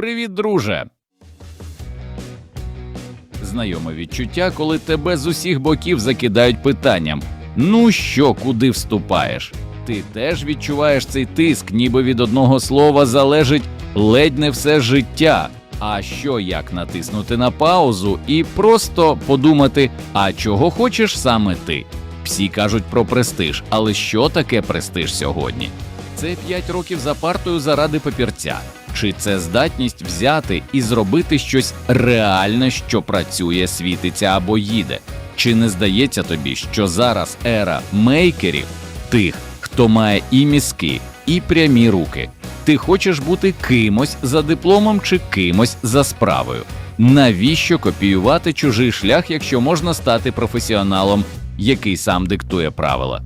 Привіт, друже. Знайоме відчуття, коли тебе з усіх боків закидають питанням: ну що, куди вступаєш? Ти теж відчуваєш цей тиск, ніби від одного слова залежить ледь не все життя. А що як натиснути на паузу і просто подумати, а чого хочеш саме ти? Всі кажуть про престиж, але що таке престиж сьогодні? Це 5 років за партою заради папірця. Чи це здатність взяти і зробити щось реальне, що працює, світиться або їде? Чи не здається тобі, що зараз ера мейкерів, тих, хто має і мізки, і прямі руки? Ти хочеш бути кимось за дипломом чи кимось за справою? Навіщо копіювати чужий шлях, якщо можна стати професіоналом, який сам диктує правила?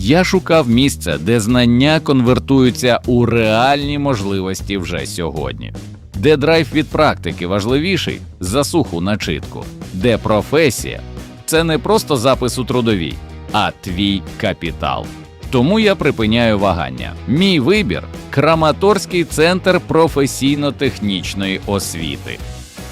Я шукав місце, де знання конвертуються у реальні можливості вже сьогодні, де драйв від практики важливіший за суху начитку, де професія це не просто запис у трудовій, а твій капітал. Тому я припиняю вагання. Мій вибір Краматорський центр професійно-технічної освіти.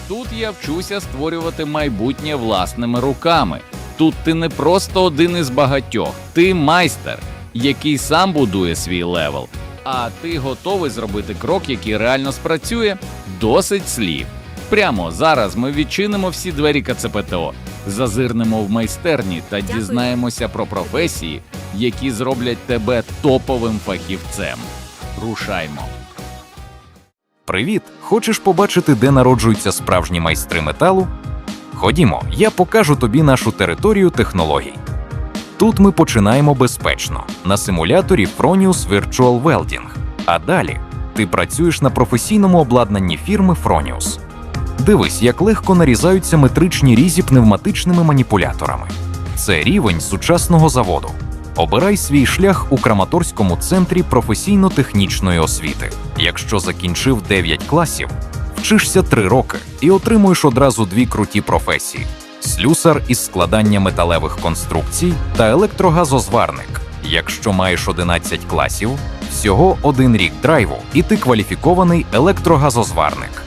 Тут я вчуся створювати майбутнє власними руками. Тут ти не просто один із багатьох, ти майстер, який сам будує свій левел. А ти готовий зробити крок, який реально спрацює? Досить слів. Прямо зараз ми відчинимо всі двері КЦПТО, зазирнемо в майстерні та Дякую. дізнаємося про професії, які зроблять тебе топовим фахівцем. Рушаймо. Привіт! Хочеш побачити, де народжуються справжні майстри металу? Ходімо, я покажу тобі нашу територію технологій. Тут ми починаємо безпечно на симуляторі Fronius Virtual Welding. А далі ти працюєш на професійному обладнанні фірми Fronius. Дивись, як легко нарізаються метричні різі пневматичними маніпуляторами. Це рівень сучасного заводу. Обирай свій шлях у Краматорському центрі професійно-технічної освіти. Якщо закінчив 9 класів, вчишся 3 роки і отримуєш одразу дві круті професії: слюсар із складання металевих конструкцій та електрогазозварник. Якщо маєш 11 класів, всього один рік драйву, і ти кваліфікований електрогазозварник.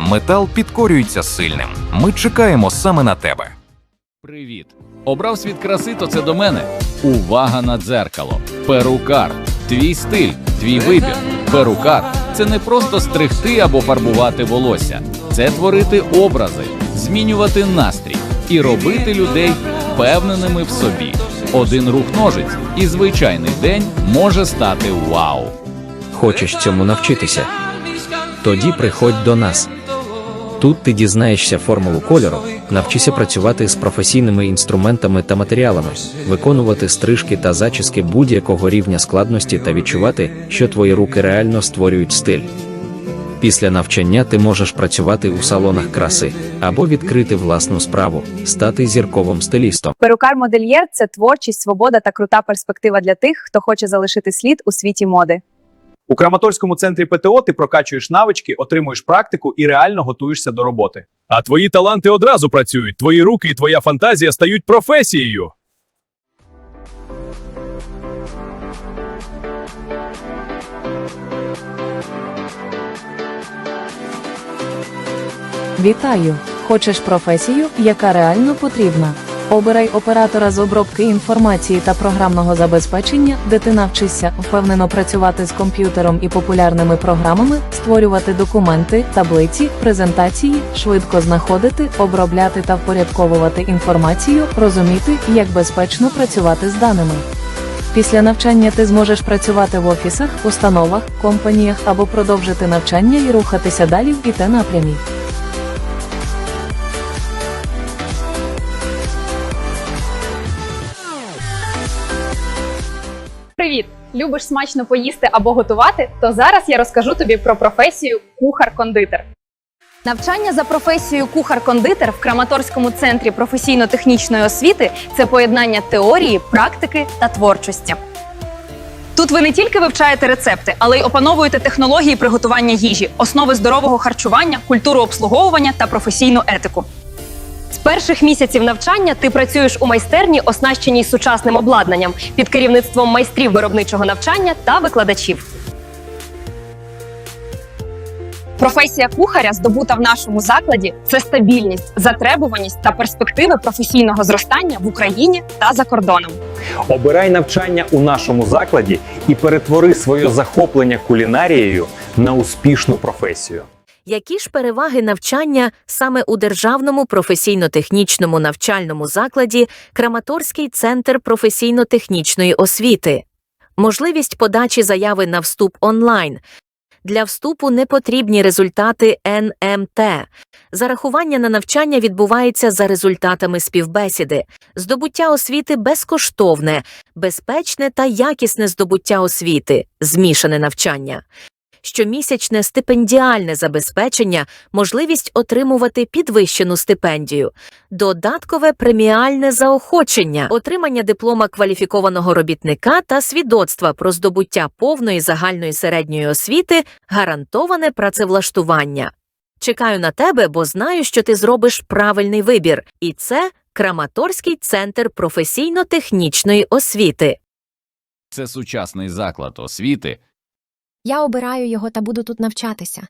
Метал підкорюється сильним. Ми чекаємо саме на тебе. Привіт! Обрав світ краси, то це до мене. Увага на дзеркало. Перукар. Твій стиль, твій вибір. Перукар це не просто стригти або фарбувати волосся, це творити образи, змінювати настрій і робити людей впевненими в собі. Один рух ножиць і звичайний день може стати вау. Хочеш цьому навчитися? Тоді приходь до нас. Тут ти дізнаєшся формулу кольору, навчися працювати з професійними інструментами та матеріалами, виконувати стрижки та зачіски будь-якого рівня складності та відчувати, що твої руки реально створюють стиль. Після навчання ти можеш працювати у салонах краси або відкрити власну справу, стати зірковим стилістом. Перукар-модельєр це творчість, свобода та крута перспектива для тих, хто хоче залишити слід у світі моди. У Краматорському центрі ПТО ти прокачуєш навички, отримуєш практику і реально готуєшся до роботи. А твої таланти одразу працюють. Твої руки і твоя фантазія стають професією. Вітаю! Хочеш професію, яка реально потрібна? Обирай оператора з обробки інформації та програмного забезпечення, де ти навчишся впевнено працювати з комп'ютером і популярними програмами, створювати документи, таблиці, презентації, швидко знаходити, обробляти та впорядковувати інформацію, розуміти, як безпечно працювати з даними. Після навчання ти зможеш працювати в офісах, установах, компаніях або продовжити навчання і рухатися далі в ІТ напрямі. Привіт! Любиш смачно поїсти або готувати? То зараз я розкажу тобі про професію кухар-кондитер. Навчання за професією кухар-кондитер в Краматорському центрі професійно-технічної освіти це поєднання теорії, практики та творчості. Тут ви не тільки вивчаєте рецепти, але й опановуєте технології приготування їжі, основи здорового харчування, культуру обслуговування та професійну етику. Перших місяців навчання ти працюєш у майстерні, оснащеній сучасним обладнанням під керівництвом майстрів виробничого навчання та викладачів. Професія кухаря, здобута в нашому закладі, це стабільність, затребуваність та перспективи професійного зростання в Україні та за кордоном. Обирай навчання у нашому закладі і перетвори своє захоплення кулінарією на успішну професію. Які ж переваги навчання саме у державному професійно-технічному навчальному закладі Краматорський центр професійно-технічної освіти? Можливість подачі заяви на вступ онлайн. Для вступу не потрібні результати НМТ. Зарахування на навчання відбувається за результатами співбесіди. Здобуття освіти безкоштовне, безпечне та якісне здобуття освіти, змішане навчання щомісячне стипендіальне забезпечення, можливість отримувати підвищену стипендію, додаткове преміальне заохочення, отримання диплома кваліфікованого робітника та свідоцтва про здобуття повної загальної середньої освіти, гарантоване працевлаштування. Чекаю на тебе, бо знаю, що ти зробиш правильний вибір, і це Краматорський центр професійно-технічної освіти. Це сучасний заклад освіти, Я обираю його та буду тут навчатися.